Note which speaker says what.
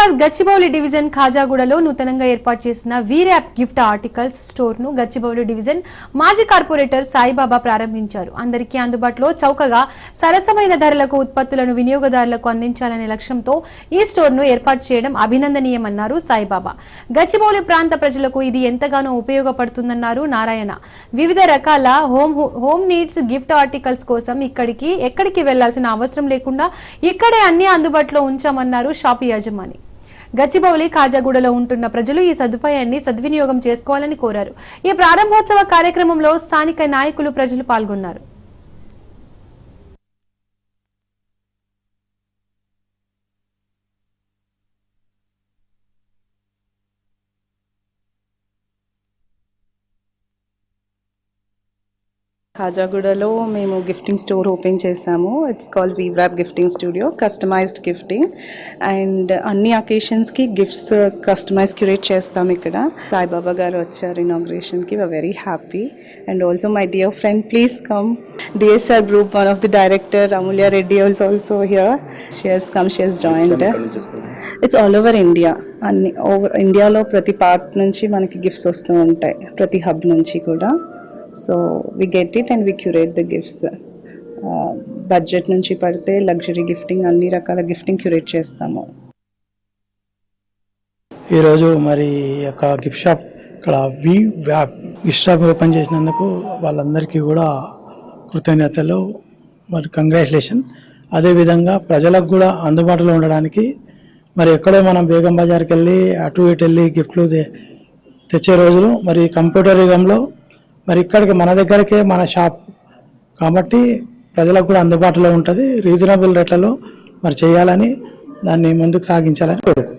Speaker 1: Hyderabad Gachibowli division ఖాజాగూడలో నూతనంగా ఏర్పాటు చేసిన వీర్యాప్ గిఫ్ట్ ఆర్టికల్స్ స్టోర్ను గచ్చిబౌలి డివిజన్ మాజీ కార్పొరేటర్ సాయిబాబా ప్రారంభించారు. అందరికీ అందుబాటులో చౌకగా సరసమైన ధరలకు ఉత్పత్తులను వినియోగదారులకు అందించాలనే లక్ష్యంతో ఈ స్టోర్ను ఏర్పాటు చేయడం అభినందనీయమన్నారు సాయిబాబా. గచ్చిబౌలి ప్రాంత ప్రజలకు ఇది ఎంతగానో ఉపయోగపడుతుందన్నారు నారాయణ. వివిధ రకాల home home needs gift articles కోసం ఇక్కడికి ఎక్కడికి వెళ్ళాల్సిన అవసరం లేకుండా ఇక్కడే అన్ని అందుబాటులో ఉంచామన్నారు షాప్ యజమాని. గచ్చిబౌలి కాజాగూడలో ఉంటున్న ప్రజలు ఈ సదుపాయాన్ని సద్వినియోగం చేసుకోవాలని కోరారు. ఈ ప్రారంభోత్సవ కార్యక్రమంలో స్థానిక నాయకులు ప్రజలు పాల్గొన్నారు.
Speaker 2: ఖాజాగూడలో మేము గిఫ్టింగ్ స్టోర్ ఓపెన్ చేసాము it's called WeeWrap gifting studio customised gifting and అన్ని అకేషన్స్కి గిఫ్ట్స్ కస్టమైజ్ క్యూరేట్ చేస్తాం ఇక్కడ. సాయిబాబా గారు వచ్చారు ఇనాగ్రేషన్కి we're very happy and also my dear friend please come DSR group one of the director Amulya Reddy also also here she has come she has joined it's all over India అన్ని over ఇండియాలో ప్రతి part నుంచి మనకి gifts వస్తూ ఉంటాయి. ప్రతి hub నుంచి కూడా. So we get it and we curate the gifts budget నుంచి పడితే లగ్జరీ గిఫ్టింగ్ అన్ని రకాల గిఫ్టింగ్ క్యూరేట్ చేస్తాము.
Speaker 3: ఈరోజు మరి యొక్క గిఫ్ట్ షాప్ ఇక్కడ వి వ్యాప్ గిఫ్ట్ షాప్ ఓపెన్ చేసినందుకు వాళ్ళందరికీ కూడా కృతజ్ఞతలు. మరి కంగ్రాచులేషన్ అదేవిధంగా ప్రజలకు కూడా అందుబాటులో ఉండడానికి మరి ఎక్కడో మనం బేగం బజార్కి వెళ్ళి అటు ఇటు వెళ్ళి గిఫ్ట్లు తెచ్చే రోజులు మరి కంప్యూటర్ యుగంలో మరి ఇక్కడికి మన దగ్గరకే మన షాప్ కాబట్టి ప్రజలకు కూడా అందుబాటులో ఉంటుంది. రీజనబుల్ రేట్లలో మరి చేయాలని దాన్ని ముందుకు సాగించాలని కోరుకుంటున్నాను